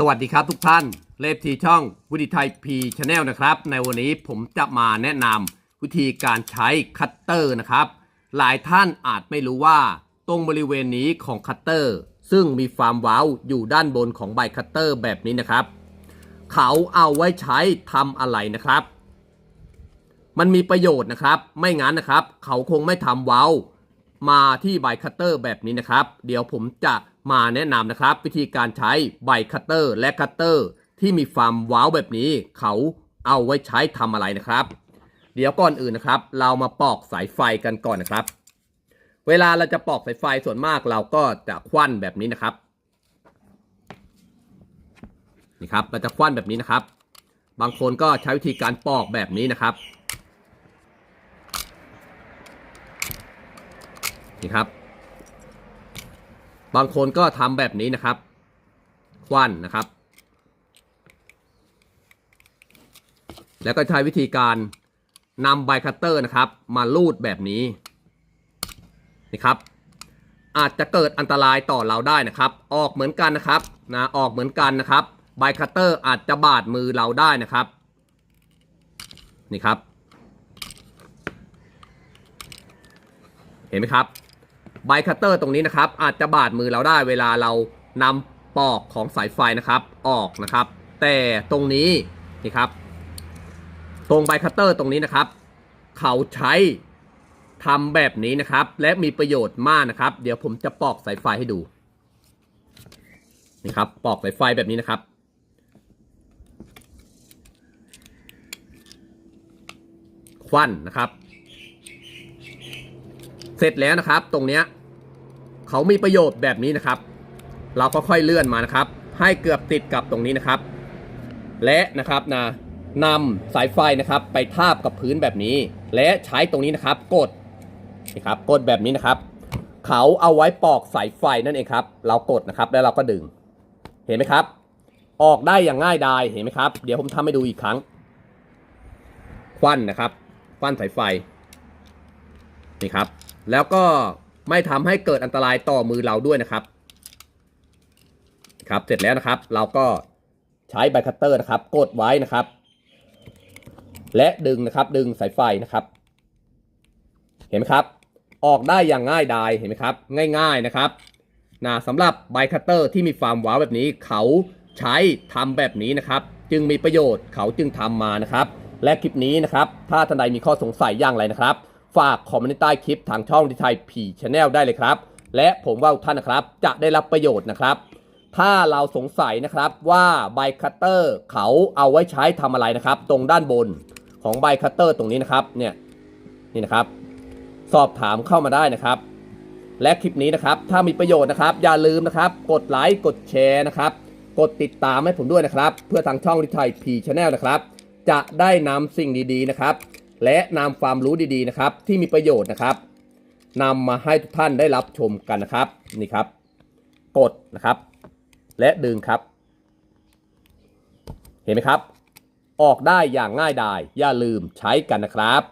สวัสดีครับทุกท่าน เลฟทีช่องวิธีไทยพีชาแนลนะครับ ในวันนี้ผมจะมาแนะนำวิธีการใช้คัตเตอร์นะครับ หลายท่านอาจไม่รู้ว่า ตรงบริเวณนี้ของคัตเตอร์ ซึ่งมีฟาร์มว้าอยู่ด้านบนของใบคัตเตอร์แบบนี้นะครับ เขาเอาไว้ใช้ทำอะไรนะครับ มันมีประโยชน์นะครับ ไม่งั้นนะครับ เขาคงไม่ทำว้ามาที่ใบคัตเตอร์แบบนี้นะครับ เดี๋ยวผมจะ มาแนะนำนะครับ วิธีการใช้ใบคัตเตอร์และคัตเตอร์ที่มีฟาร์มว้าวแบบนี้ เขาเอาไว้ใช้ทำอะไรนะครับ เดี๋ยวก่อนอื่นนะครับ เรามาปอกสายไฟกันก่อนนะครับ เวลาเราจะปอกสายไฟส่วนมากเราก็จะควันแบบนี้นะครับนี่ครับเราจะควันแบบนี้นะครับ บางคนก็ใช้วิธีการปอกแบบนี้นะครับนี่ครับ บางคนก็ทำแบบนี้นะครับ ควันนะครับ แล้วก็ใช้วิธีการนำใบคัตเตอร์นะครับ มาลูดแบบนี้นี่ครับ อาจจะเกิดอันตรายต่อเราได้นะครับ ออกเหมือนกันนะครับนะออกเหมือนกันนะครับใบคัตเตอร์อาจจะบาดมือเราได้นะครับ นี่ครับ เห็นไหมครับ ใบคัตเตอร์ตรงนี้นะครับ อาจจะบาดมือเราได้เวลาเรานำปอกของสายไฟนะครับ ออกนะครับ แต่ตรงนี้นี่ครับ ตรงใบคัตเตอร์ตรงนี้นะครับ เขาใช้ทำแบบนี้นะครับ และมีประโยชน์มากนะครับ เดี๋ยวผมจะปอกสายไฟให้ดูนี่ครับปอกสายไฟแบบนี้นะครับควันนะครับ เสร็จแล้วนะครับ ตรงเนี้ย เขามีประโยชน์แบบนี้นะครับ เราก็ค่อยเลื่อนมานะครับ ให้เกือบติดกับตรงนี้นะครับ และนะครับนะนำสายไฟนะครับ ไปทาบกับพื้นแบบนี้ และใช้ตรงนี้นะครับ กดนะครับกดแบบนี้นะครับ เขาเอาไว้ปอกสายไฟนั่นเองครับ เรากดนะครับแล้วเราก็ดึง เห็นไหมครับ ออกได้อย่างง่ายดายเห็นไหมครับ เดี๋ยวผมทำให้ดูอีกครั้งควันนะครับควันสายไฟนี่ครับ แล้วก็ ไม่ทำให้เกิดอันตรายต่อมือเราด้วยนะครับ ครับเสร็จแล้วนะครับ เราก็ใช้ใบคัตเตอร์นะครับ กดไว้นะครับ และดึงนะครับ ดึงสายไฟนะครับ เห็นไหมครับ ออกได้อย่างง่ายดายเห็นไหมครับ ง่าย ๆนะครับนะสำหรับใบคัตเตอร์ที่มีฟาร์มว้าวแบบนี้ เขาใช้ทำแบบนี้นะครับ จึงมีประโยชน์เขาจึงทำมานะครับ และคลิปนี้นะครับ ถ้าท่านใดมีข้อสงสัยอย่างไรนะครับ ฝากคอมเมนต์ใต้คลิปทางช่องดิไทยพีชแนลได้เลยครับ และผมว่าท่านนะครับจะได้รับประโยชน์นะครับ ถ้าเราสงสัยนะครับว่าใบคัตเตอร์เขาเอาไว้ใช้ทำอะไรนะครับ ตรงด้านบนของใบคัตเตอร์ตรงนี้นะครับเนี่ยนี่นะครับ สอบถามเข้ามาได้นะครับ และคลิปนี้นะครับ ถ้ามีประโยชน์นะครับ อย่าลืมนะครับ กดไลค์กดแชร์นะครับ กดติดตามให้ผมด้วยนะครับ เพื่อทางช่องดิไทยพีชแนลนะครับ จะได้นำสิ่งดีๆนะครับ และนำความรู้ดีๆนะครับ ที่มีประโยชน์นะครับนำมาให้ทุกท่านได้รับชมกันนะครับนี่ครับ กดนะครับ และดึงครับ เห็นไหมครับ ออกได้อย่างง่ายดายอย่าลืมใช้กันนะครับ